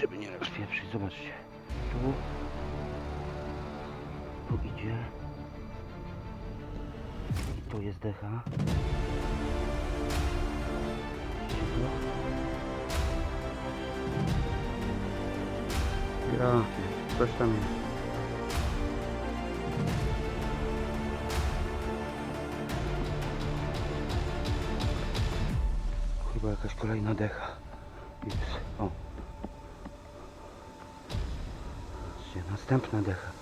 żeby nie rozpieprzyć. Zobaczcie. Tu. Tu idzie. I tu jest decha. Ja, coś tam jest. Chyba jakaś kolejna decha. Zobaczcie, następna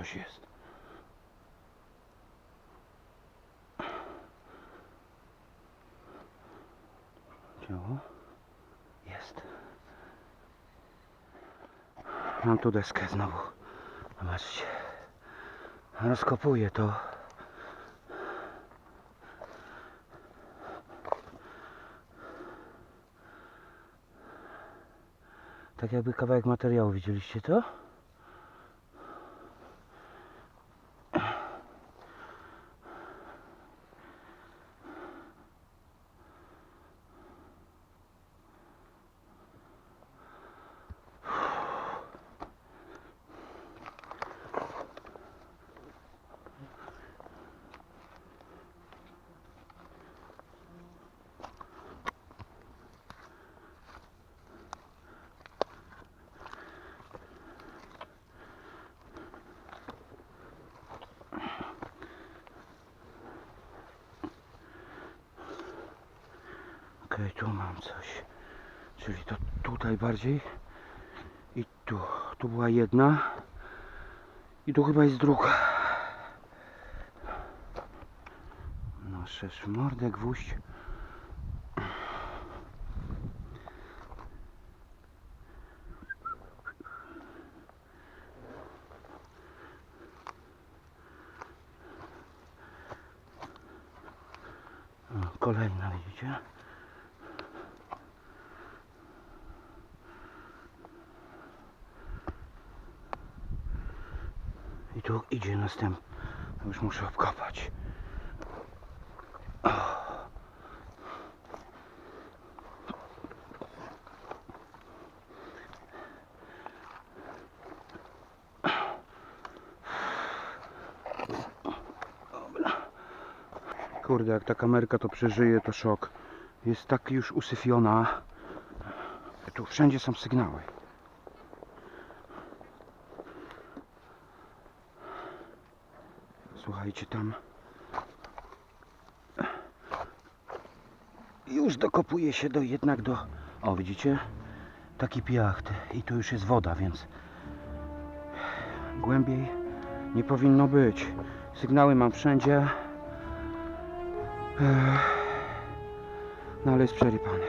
coś jest. Działo? Jest. Mam tu deskę znowu. Zobaczcie. Rozkopuję to. Tak jakby kawałek materiału, widzieliście to? Okej, tu mam coś. Czyli to tutaj bardziej. I tu. Tu była jedna. I tu chyba jest druga. No, szerz w mordę, gwóźdź. O, Kolejna, widzicie? I tu idzie następny. Już muszę obkopać. Kurde, jak ta kamerka to przeżyje, to szok. Jest tak już usyfiona. Tu wszędzie są sygnały. Słuchajcie, tam już dokopuje się do jednak do. O, widzicie? Taki piacht i tu już jest woda, więc głębiej nie powinno być. Sygnały mam wszędzie. No ale jest przerypany.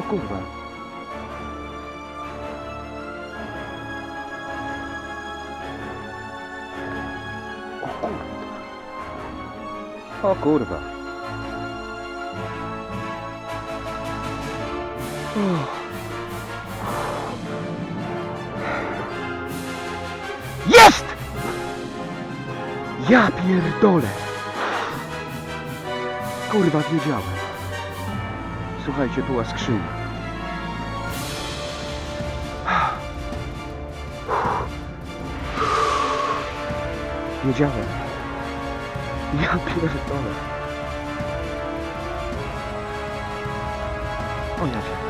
O kurwa. O kurwa. O kurwa. Jest! Ja pierdolę. Kurwa, wiedziałem. Słuchajcie, była skrzynia. Wiedziałem. Ja pierdolę. O ja wiem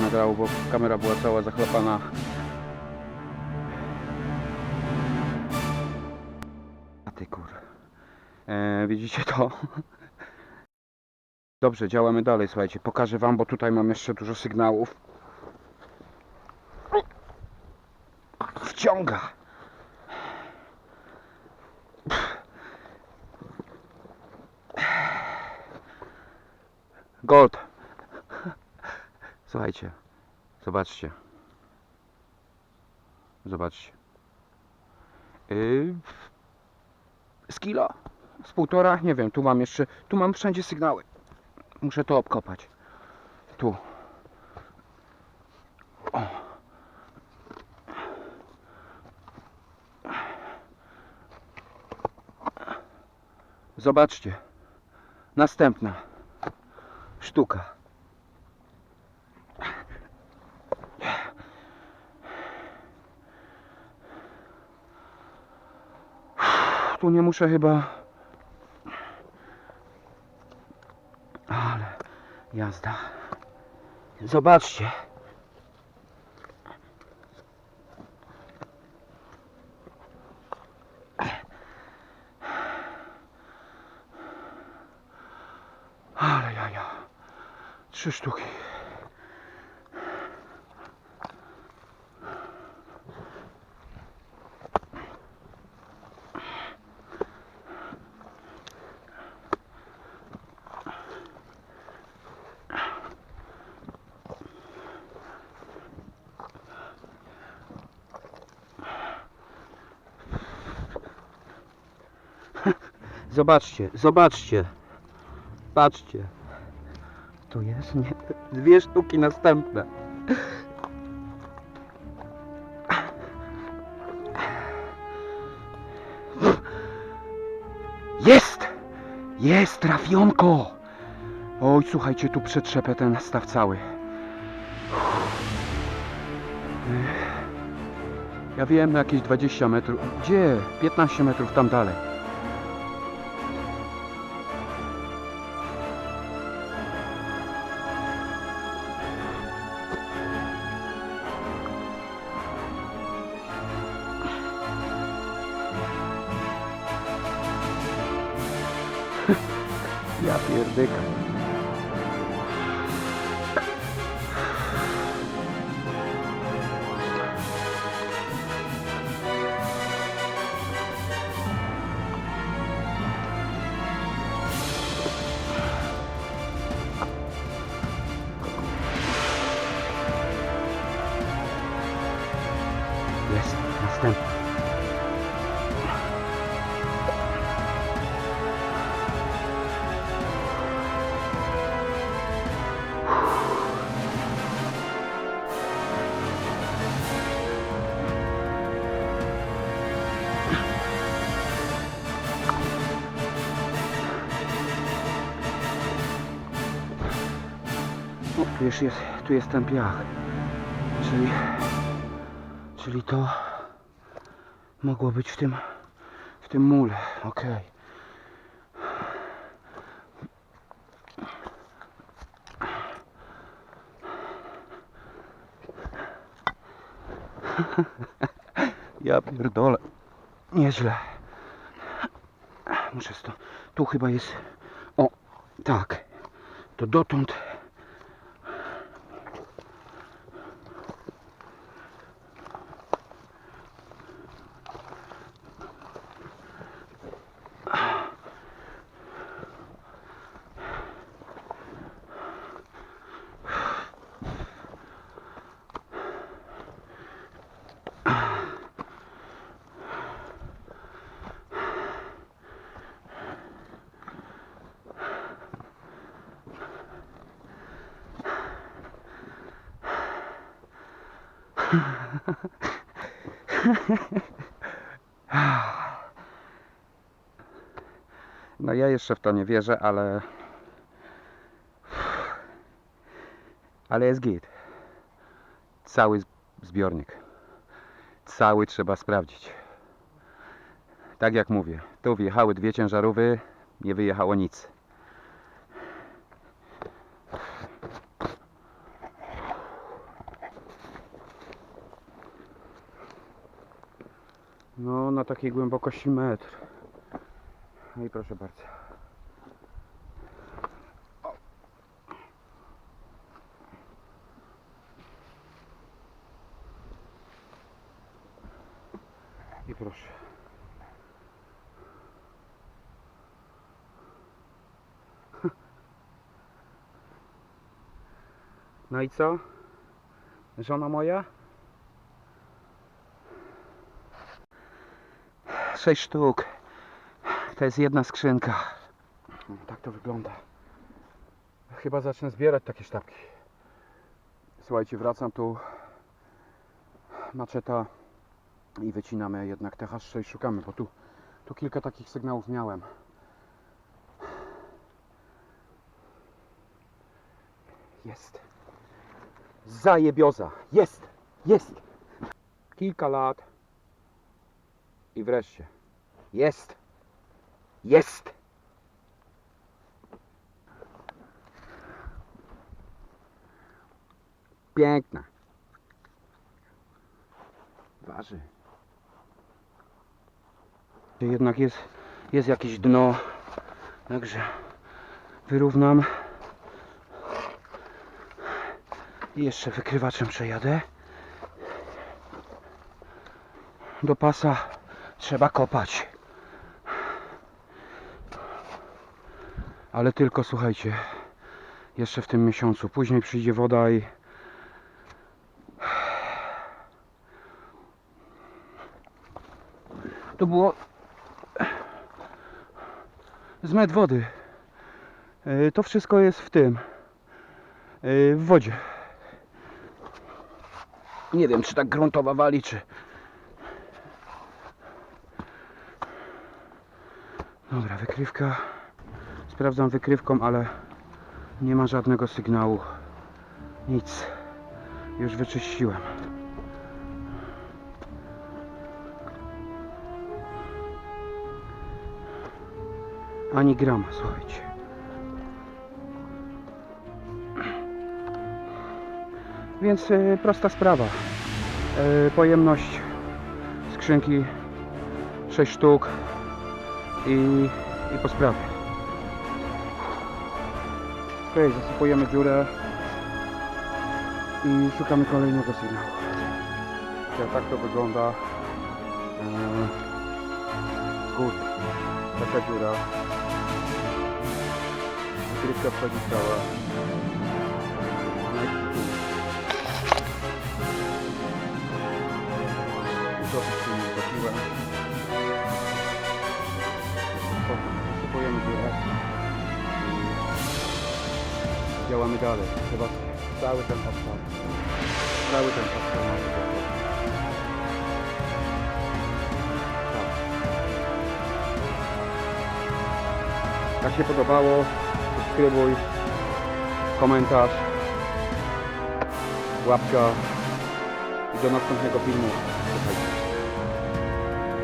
nagrało, bo kamera była cała zachlapana. A ty kur. E, widzicie to? Dobrze, działamy dalej, słuchajcie. Pokażę wam, bo tutaj mam jeszcze dużo sygnałów. Wciąga. Gold. Słuchajcie. Zobaczcie. Zobaczcie. Yy, z kilo? Z półtora? Nie wiem, tu mam jeszcze, tu mam wszędzie sygnały. Muszę to obkopać. Tu. O. Zobaczcie. Następna sztuka. Tu nie muszę chyba. Ale jazda. Zobaczcie. Ale jaja. Trzy sztuki. Zobaczcie, zobaczcie. Patrzcie. Tu jest nie. Dwie sztuki następne. Jest! Jest trafionko! Oj, słuchajcie, tu przetrzepę ten staw cały. Ja wiem, jakieś 20 metrów. Gdzie? 15 metrów tam dalej. Ja pierdyka. Już jest, tu jest ten piach. Czyli, czyli to mogło być w tym, w tym mule. Okej. Ja pierdolę. Nieźle. Muszę stąd. Tu chyba jest. O, tak. To dotąd. No ja jeszcze w to nie wierzę, ale... Ale jest git. Cały zbiornik. Cały trzeba sprawdzić. Tak jak mówię, tu wjechały dwie ciężarówy, nie wyjechało nic. No, na takiej głębokości metr. No i proszę bardzo. I proszę. No i co? Żona moja? Sześć sztuk. To jest jedna skrzynka. Tak to wygląda. Chyba zacznę zbierać takie sztabki. Słuchajcie, wracam tu. Maczeta i wycinamy jednak TH6 szukamy, bo tu, tu kilka takich sygnałów miałem. Jest. Zajebioza. Jest. Jest. Kilka lat. I wreszcie. Jest. Jest. Piękna. Waży. Jednak jest, jest jakieś dno. Także wyrównam. I jeszcze wykrywaczem przejadę. Do pasa trzeba kopać. Ale tylko słuchajcie, jeszcze w tym miesiącu. Później przyjdzie woda i to było z metr wody. Yy, To wszystko jest w tym, yy, w wodzie. Nie wiem, czy tak gruntowa wali, czy... Dobra, wykrywka. Sprawdzam wykrywką, ale nie ma żadnego sygnału. Nic. Już wyczyściłem. Ani grama, słuchajcie. Więc e, prosta sprawa. E, pojemność skrzynki 6 sztuk i, i po sprawie. Ok, zasypujemy dziurę i szukamy kolejnego sygnału. Ja, tak to wygląda z góry. Taka dziura. Wykrywka wchodzi cała. Trochę się nie. Dziurę. I działamy dalej. Chyba cały ten asfalt. Cały ten asfalt mamy gotowy. Tak. Jak się podobało, subskrybuj, komentarz, łapka i do następnego filmu.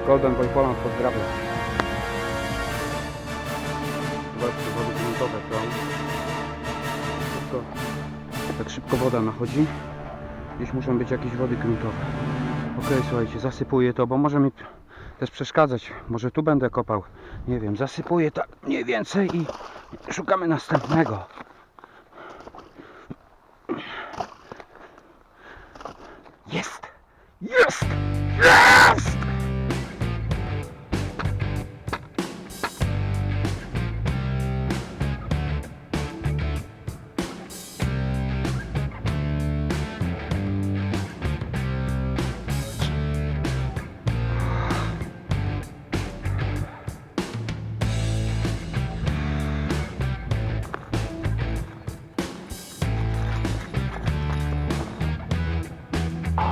Golden Boy Poland pozdrawiam. Zobaczcie, wody gruntowe są. Szybko, tak szybko woda nachodzi. Gdzieś muszą być jakieś wody gruntowe. Ok, słuchajcie, zasypuję to, bo może mi też przeszkadzać. Może tu będę kopał. Nie wiem, zasypuję tak mniej więcej i szukamy następnego. Jest! Jest! Jest!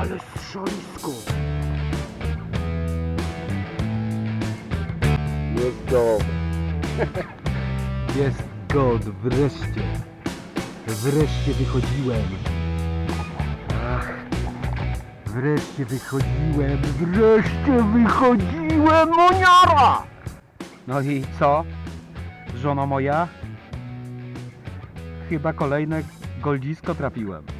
Ale strzelisko! Jest dobrze. Jest god, wreszcie. Wreszcie wychodziłem. Ach. Wreszcie wychodziłem, wreszcie wychodziłem, moniara! No i co, żono moja? Chyba kolejne goldzisko trafiłem.